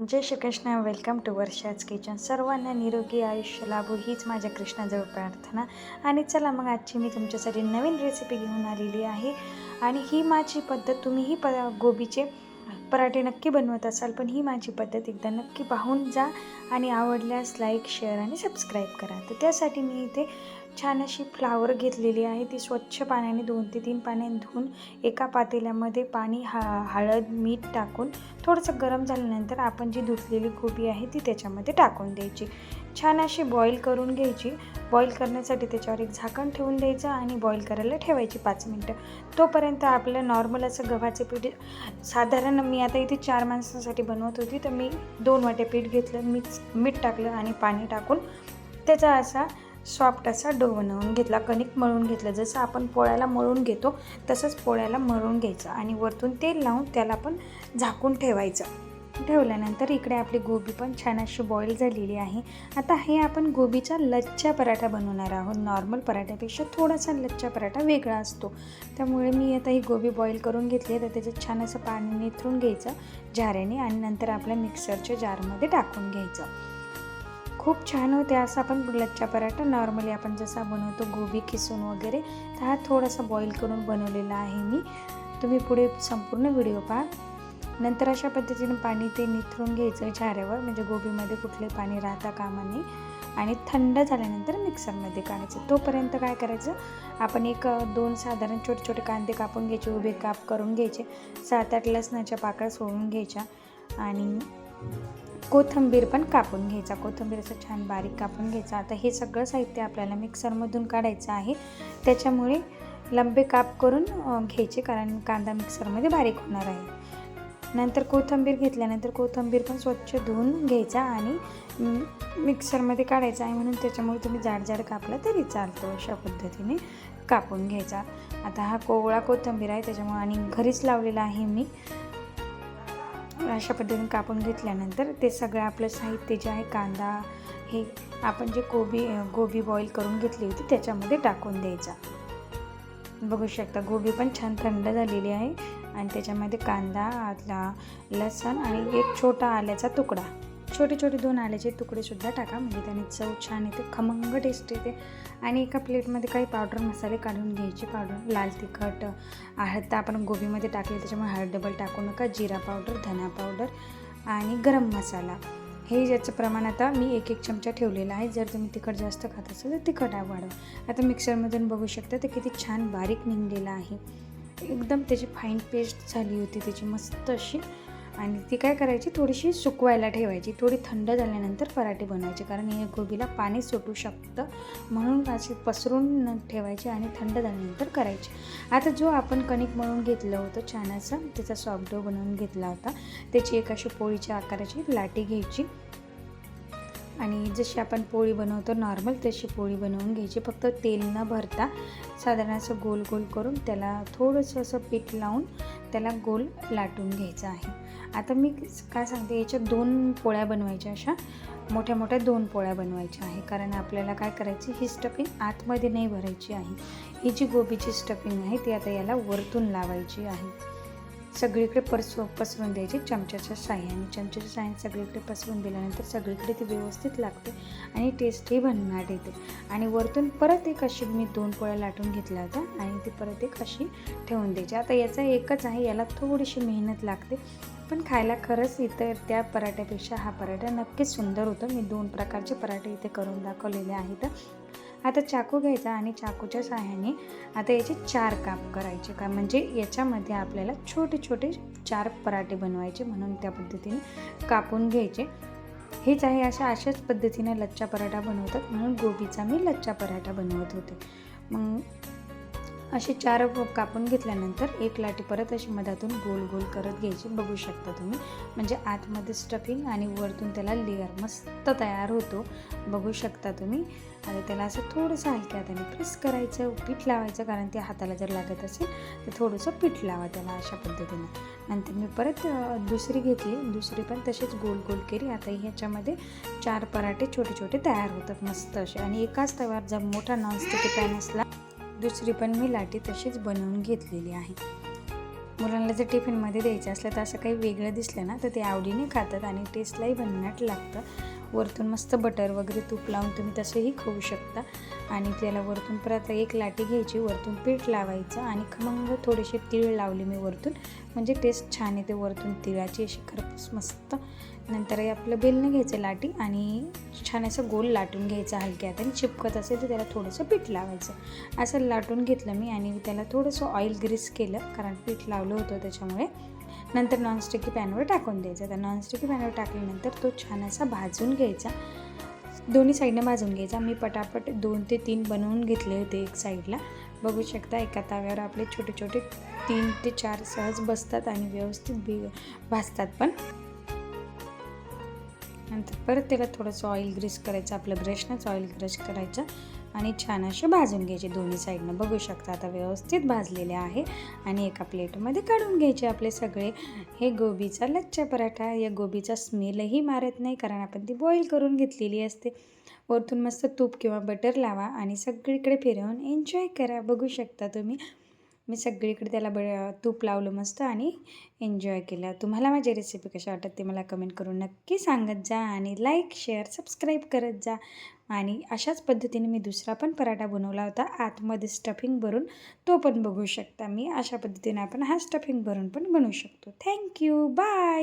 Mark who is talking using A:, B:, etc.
A: Jai Shri Krishna welcome to Varsha's kitchen सर्वांना निरोगी आयुष्य लाभो हीच माझ्या कृष्णाजवळ प्रार्थना. आणि चला मग आजची मी तुमच्यासाठी नवीन रेसिपी घेऊन आलेली आहे. आणि ही माझी पद्धत तुम्ही ही प गोबीचे पराठे नक्की बनवत असाल पण ही माझी पद्धत एकदा नक्की पाहून जा. आणि आवडल्यास लाईक शेअर आणि सबस्क्राईब करा. तर त्यासाठी मी इथे छान अशी फ्लावर घेतलेली आहे. ती स्वच्छ पाण्याने दोन ते तीन पाण्याने धुवून एका पातेल्यामध्ये पाणी हा हळद मीठ टाकून थोडंसं गरम झाल्यानंतर आपण जी धुतलेली कोबी आहे ती त्याच्यामध्ये टाकून द्यायची. छान अशी बॉईल करून घ्यायची. बॉईल करण्यासाठी त्याच्यावर एक झाकण ठेवून द्यायचं आणि बॉईल करायला ठेवायची पाच मिनटं. तोपर्यंत आपलं नॉर्मल असं गव्हाचं पीठ साधारण मी आता इथे चार माणसांसाठी बनवत होती तर मी दोन वाटे पीठ घेतलं मीठ मीठ टाकलं आणि पाणी टाकून त्याचा असा सॉफ्ट असा डो बनवून घेतला कणिक मळून घेतलं. जसं आपण पोळ्याला मळून घेतो तसंच पोळ्याला मळून घ्यायचं आणि वरतून तेल लावून त्याला पण झाकून ठेवायचं. ठेवल्यानंतर इकडे आपली गोबी पण छान अशी बॉईल झालेली आहे. आता हे आपण गोबीचा लच्छा पराठा बनवणार आहोत. नॉर्मल पराठ्यापेक्षा थोडासा लच्चा पराठा वेगळा असतो. त्यामुळे मी आता ही गोबी बॉईल करून घेतली तर त्याच्यात छान असं पाणी निथरून घ्यायचं झाऱ्याने आणि नंतर आपल्या मिक्सरच्या जारमध्ये टाकून घ्यायचं. खूप छान होते असं आपण लच्छा पराठा नॉर्मली आपण जसा बनवतो गोबी किसून वगैरे तर हा थोडासा बॉईल करून बनवलेला आहे मी. तुम्ही पुढे संपूर्ण व्हिडिओ पहा. नंतर अशा पद्धतीने पाणी ते निथरून घ्यायचं झाऱ्यावर म्हणजे गोबीमध्ये कुठले पाणी राहता कामा नये. आणि थंड झाल्यानंतर मिक्सरमध्ये काढायचं. तोपर्यंत काय करायचं? आपण एक दोन साधारण छोटे छोटे कांदे कापून घ्यायचे उभे काप करून घ्यायचे. सात आठ लसणाच्या पाकळ्या सोडून घ्यायच्या. आणि कोथंबीर पण कापून घ्यायचा. कोथंबीर असं छान बारीक कापून घ्यायचा. आता हे सगळं साहित्य आपल्याला मिक्सरमधून काढायचं आहे. त्याच्यामुळे लंबे काप करून घ्यायचे कारण कांदा मिक्सरमध्ये बारीक होणार आहे. नंतर कोथंबीर घेतल्यानंतर कोथंबीर पण स्वच्छ धुवून घ्यायचा आणि मिक्सरमध्ये काढायचा आहे म्हणून त्याच्यामुळे तुम्ही जाड जाड कापला तरी चालतो अशा पद्धतीने कापून घ्यायचा. आता हा कोवळा कोथंबीर आहे त्याच्यामुळे आणि घरीच लावलेला आहे मी. अशा पद्धतीने कापून घेतल्यानंतर ते सगळं आपलं साहित्य जे आहे कांदा हे आपण जे गोबी गोबी बॉईल करून घेतली होती त्याच्यामध्ये टाकून द्यायचा. बघू शकता गोबी पण छान थंड झालेली आहे. आणि त्याच्यामध्ये कांदा आतला लसण आणि एक छोटा आल्याचा तुकडा. छोटे छोटे दोन आल्याचे तुकडेसुद्धा टाका. म्हणजे त्याने चव छान येते खमंग टेस्ट येते. आणि एका प्लेटमध्ये काही पावडर मसाले काढून घ्यायचे. पावडर लाल तिखट हळद तर आपण गोबीमध्ये टाकले त्याच्यामुळे हळद डबल टाकू नका. जिरा पावडर धना पावडर आणि गरम मसाला. हे ज्याचं प्रमाण आता मी एक एक चमचा ठेवलेला आहे. जर तुम्ही तिखट जास्त खात असाल तर तिखट वाढवा आता मिक्सरमधून बघू शकता ते किती छान बारीक निघलेलं आहे. एकदम त्याची फाईन पेस्ट झाली होती. त्याची मस्त अशी आणि ती काय करायची? थोडीशी सुकवायला ठेवायची. थोडी थंड झाल्यानंतर पराठे बनवायचे. कारण हे गोबीला पाणी सुटू शकतं म्हणून अशी पसरून ठेवायची आणि थंड झाल्यानंतर करायचे. आता जो आपण कणिक मळून घेतलं होतं छान त्याचा सॉफ्ट डो बनवून घेतला होता. त्याची एक अशी पोळीच्या आकाराची लाटी घ्यायची. आणि जशी आपण पोळी बनवतो नॉर्मल तशी पोळी बनवून घ्यायची. फक्त तेल न भरता साधारण असं गोल गोल करून त्याला थोडंसं असं पीठ लावून त्याला गोल लाटून घ्यायचं आहे. आता मी काय सांगते याच्या दोन पोळ्या बनवायच्या अशा. मोठ्या मोठ्या दोन पोळ्या बनवायच्या आहे. कारण आपल्याला काय करायची ही स्टफिंग आतमध्ये नाही भरायची आहे. ही जी गोबीची स्टफिंग आहे ती आता याला वरतून लावायची आहे. सगळीकडे परस पसरून द्यायची चमच्याच्या साह्याने. चमच्याच्या साह्याने सगळीकडे पसरून दिल्यानंतर सगळीकडे ती व्यवस्थित लागते आणि टेस्टही भन्नाट येते. आणि वरतून परत एक अशी मी दोन पोळ्या लाटून घेतल्या होत्या आणि ती परत एक अशी ठेवून द्यायची. आता याचा एकच आहे याला थोडीशी मेहनत लागते. पण खायला खरंच इतर त्या पराठ्यापेक्षा हा पराठा नक्कीच सुंदर होतो. मी दोन प्रकारचे पराठे इथे करून दाखवलेले आहेत. आता चाकू घ्यायचा आणि चाकूच्या सहाय्याने आता याचे चार काप करायचे का? म्हणजे याच्यामध्ये आपल्याला छोटे छोटे चार पराठे बनवायचे म्हणून त्या पद्धतीने कापून घ्यायचे. हेच आहे अशा अशाच पद्धतीने लच्छा पराठा बनवतात म्हणून गोबीचा मी लच्चा पराठा बनवत होते. मग असे चार कापून घेतल्यानंतर एक लाटी परत अशी मधातून गोल गोल करत घ्यायची. बघू शकता तुम्ही. म्हणजे आतमध्ये स्टफिंग आणि वरतून त्याला लेअर मस्त तयार होतो. बघू शकता तुम्ही. आणि त्याला असं थोडंसं हलक्या हाताने प्रेस करायचं पीठ लावायचं कारण ते हाताला जर लागत असेल तर थोडंसं पीठ लावा त्याला अशा पद्धतीने. नंतर मी परत दुसरी घेतली. दुसरी पण तसेच गोल गोल केली. आता ह्याच्यामध्ये चार पराठे छोटे छोटे तयार होतात मस्त असे. आणि एकाच तव्यावर जर मोठा नॉनस्टिकी पॅन असला दुसरी पण मी लाटी तशीच बनवून घेतलेली आहे. मुलांना जर टिफिनमध्ये द्यायचं असलं तर असं काही वेगळं दिसलं ना तर ते आवडीने खातात आणि टेस्टलाही बनण्यात लागतं. वरतून मस्त बटर वगैरे तूप लावून तुम्ही तसंही खाऊ शकता. आणि त्याला वरतून परत एक लाटी घ्यायची वरतून पीठ लावायचं आणि खमंग थोडेसे तीळ लावले मी वरतून. म्हणजे टेस्ट छान येते वरतून तिळाची अशी खरपूस मस्त. नंतर आपलं बेलनं घ्यायचं लाटी आणि छान असं गोल लाटून घ्यायचं हलक्या हाताने चिपकत असेल तर त्याला थोडंसं पीठ लावायचं. असं लाटून घेतलं मी आणि त्याला थोडंसं ऑइल ग्रीस केलं कारण पीठ लावलं होतं त्याच्यामुळे. नंतर नॉनस्टिकी पॅनवर टाकून द्यायचा. तर नॉनस्टिकी पॅनवर टाकल्यानंतर तो छान असा भाजून घ्यायचा. दोन्ही साईडनं भाजून घ्यायचा. मी पटापट दोन ते तीन बनवून घेतले होते एक साईडला बघू शकता एका तव्यावर आपले छोटे छोटे तीन ते चार सहज बसतात आणि व्यवस्थित बी भाजतात पण. नंतर परत त्याला थोडंसं ऑइल ग्रीस करायचं. आपलं ब्रशनंच ऑइल ग्रश करायचं. आणि छान असे भाजून घ्यायचे. दोन्ही साईडनं बघू शकता आता व्यवस्थित भाजलेले आहे. आणि एका प्लेटमध्ये काढून घ्यायचे आपले सगळे. हे गोबीचा लच्छा पराठा या गोबीचा स्मेलही मारत नाही कारण आपण ती बॉईल करून घेतलेली असते. वरतून मस्त तूप किंवा बटर लावा आणि सगळीकडे फिरवून एन्जॉय करा. बघू शकता तुम्ही. मी सगळीकडे त्याला ब तूप लावलं मस्त आणि एन्जॉय केलं. तुम्हाला माझी रेसिपी कशा वाटत ते मला कमेंट करून नक्की सांगत जा आणि लाईक शेअर सबस्क्राईब करत जा. आणि अशाच पद्धतीने मी दुसरा पण पराठा बनवला होता. आतमध्ये स्टफिंग भरून तो पण बघू शकता. मी अशा पद्धतीने आपण हा स्टफिंग भरून पण बनवू शकतो. Thank you bye